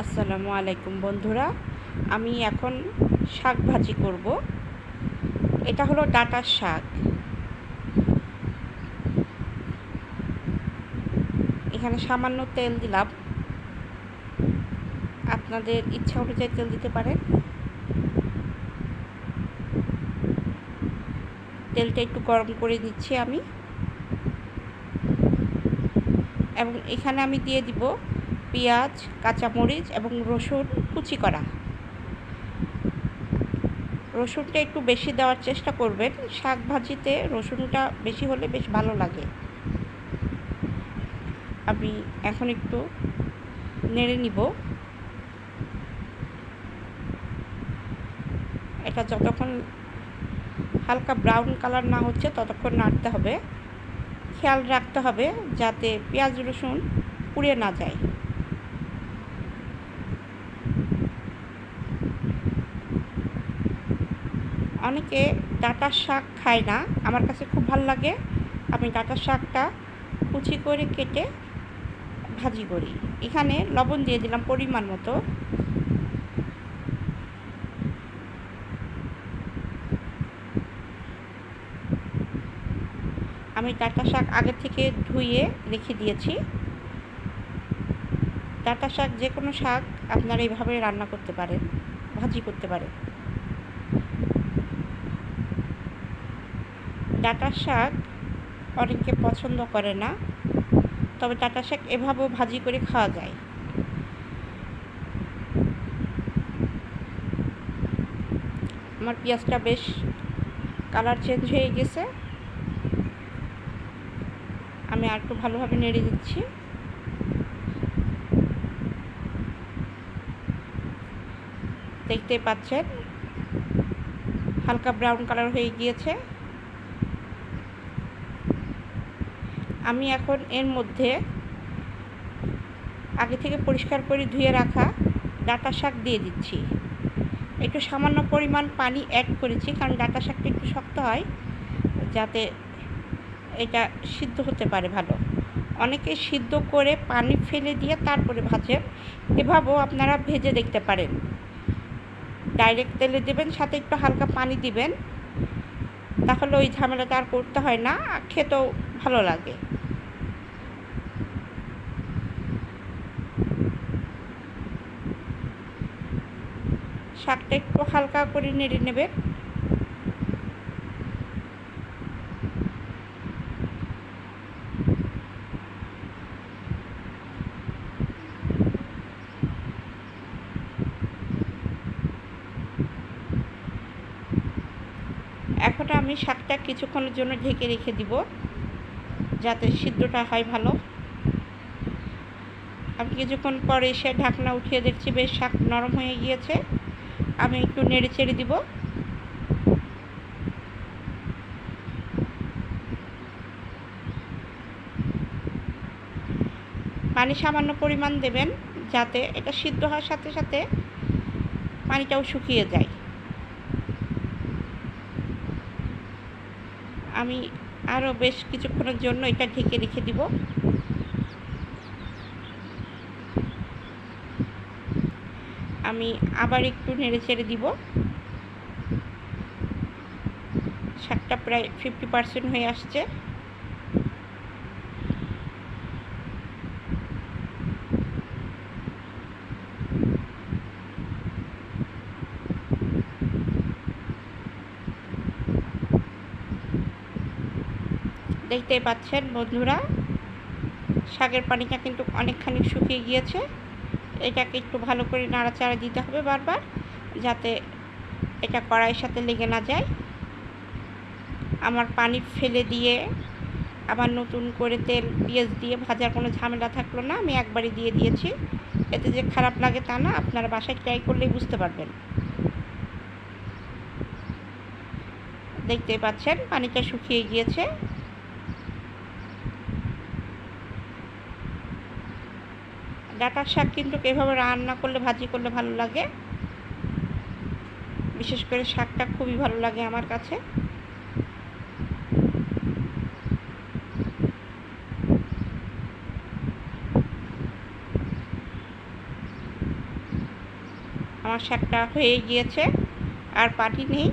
আসসালামু আলাইকুম বন্ধুরা। আমি এখন শাক ভাজি করব। এটা হলো ডাটার শাক। এখানে সামান্য তেল দিলাম। আপনাদের ইচ্ছা অনুযায়ী তেল দিতে পারেন। তেলটা একটু গরম করে দিচ্ছি আমি। এবং এখানে আমি দিয়ে দিব পেঁয়াজ, কাঁচামরিচ এবং রসুন কুচি করা। রসুনটা একটু বেশি দেওয়ার চেষ্টা করবেন। শাক ভাজিতে রসুনটা বেশি হলে বেশ ভালো লাগে। আমি এখন একটু নেড়ে নিব। এটা যতক্ষণ হালকা ব্রাউন কালার না হচ্ছে ততক্ষণ নাড়তে হবে। খেয়াল রাখতে হবে যাতে পেঁয়াজ রসুন পুড়ে না যায়। অনেকে ডাঁটার শাক খায় না। আমার কাছে খুব ভালো লাগে। আমি ডাঁটার শাকটা কুচি করে কেটে ভাজি করি। এখানে লবণ দিয়ে দিলাম পরিমাণ মতো। আমি ডাঁটা শাক আগে থেকে ধুয়ে রেখে দিয়েছি। ডাঁটা শাক যে কোনো শাক আপনারা এইভাবে রান্না করতে পারেন, ভাজি করতে পারেন। ডাঁটা শাক অনেকে পছন্দ করে না, তবে ডাঁটা শাক এভাবেও ভাজি করে খাওয়া যায়। আমার পেঁয়াজটা বেশ কালার চেঞ্জ হয়ে গেছে। আমি আর একটু ভালোভাবে নেড়ে দিচ্ছি। দেখতে পাচ্ছেন, হালকা ব্রাউন কালার হয়ে গিয়েছে। আমি এখন এর মধ্যে আগে থেকে পরিষ্কার করে ধুয়ে রাখা ডাটা শাক দিয়ে দিচ্ছি। একটু সামান্য পরিমাণ পানি অ্যাড করেছি, কারণ ডাটা শাকটা একটু শক্ত হয়, যাতে এটা সিদ্ধ হতে পারে ভালো। অনেকে সিদ্ধ করে পানি ফেলে দিয়ে তারপরে ভাজেন এভাবেও আপনারা ভেজে দেখতে পারেন। ডাইরেক্ট তেলে দেবেন, সাথে একটু হালকা পানি দিবেন, তাহলে ওই ঝামেলাটা আর করতে হয় না। খেতেও ভালো লাগে। শাকটা একটু হালকা করে নেড়ে নেবেন এখন আমি শাকটা কিছুক্ষণের জন্য ঢেকে রেখে দিব। যাতে সিদ্ধটা হয় ভালো। আমি কিছুক্ষণ পরে এসে ঢাকনা উঠিয়ে দেখছি বেশ শাক নরম হয়ে গিয়েছে। আমি একটু নেড়ে চেড়ে দিব। পানি সামান্য পরিমাণ দেবেন যাতে এটা সিদ্ধ হওয়ার সাথে সাথে পানিটাও শুকিয়ে যায়। আমি আরও বেশ কিছুক্ষণের জন্য এটা ঢেকে রেখে দিব। আমি আবার একটু নেড়ে ছেড়ে দিব। শাকটা প্রায় ফিফটি পার্সেন্ট হয়ে আসছে। দেখতেই পাচ্ছেন বন্ধুরা। শাকের পানিটা কিন্তু অনেকখানি শুকিয়ে গিয়েছে। এটাকে একটু ভালো করে নাড়াচাড়া দিতে হবে বারবার, যাতে এটা কড়াইয়ের সাথে লেগে না যায়। আমার পানি ফেলে দিয়ে আবার নতুন করে তেল, পেঁয়াজ দিয়ে ভাজার কোনো ঝামেলা থাকল না, আমি একবারই দিয়ে দিয়েছি। এতে যে খারাপ লাগে তা না, আপনারা বাসায় ট্রাই করলেই বুঝতে পারবেন। দেখতে পাচ্ছেন, পানিটা শুকিয়ে গিয়েছে। ডাটার শাক কিন্তু এভাবে রান্না করলে, ভাজি করলে ভালো লাগে। বিশেষ করে শাকটা খুবই ভালো লাগে আমার কাছে। আমার শাকটা হয়ে গিয়েছে, আর পাটি নেই।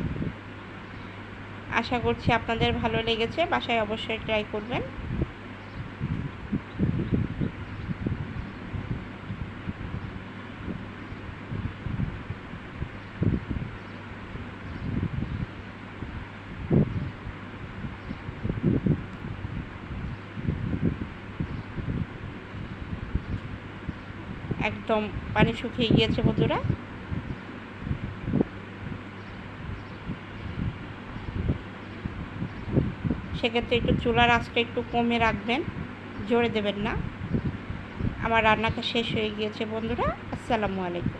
আশা করছি আপনাদের ভালো লেগেছে, বাসায় অবশ্যই ট্রাই করবেন। একদম পানি শুকিয়ে গিয়েছে, বন্ধুরা। সেক্ষেত্রে একটু চুলার আঁচটা একটু কমে রাখবেন, জোরে দেবেন না। আমার রান্নাটা শেষ হয়ে গিয়েছে, বন্ধুরা। আসসালামু আলাইকুম।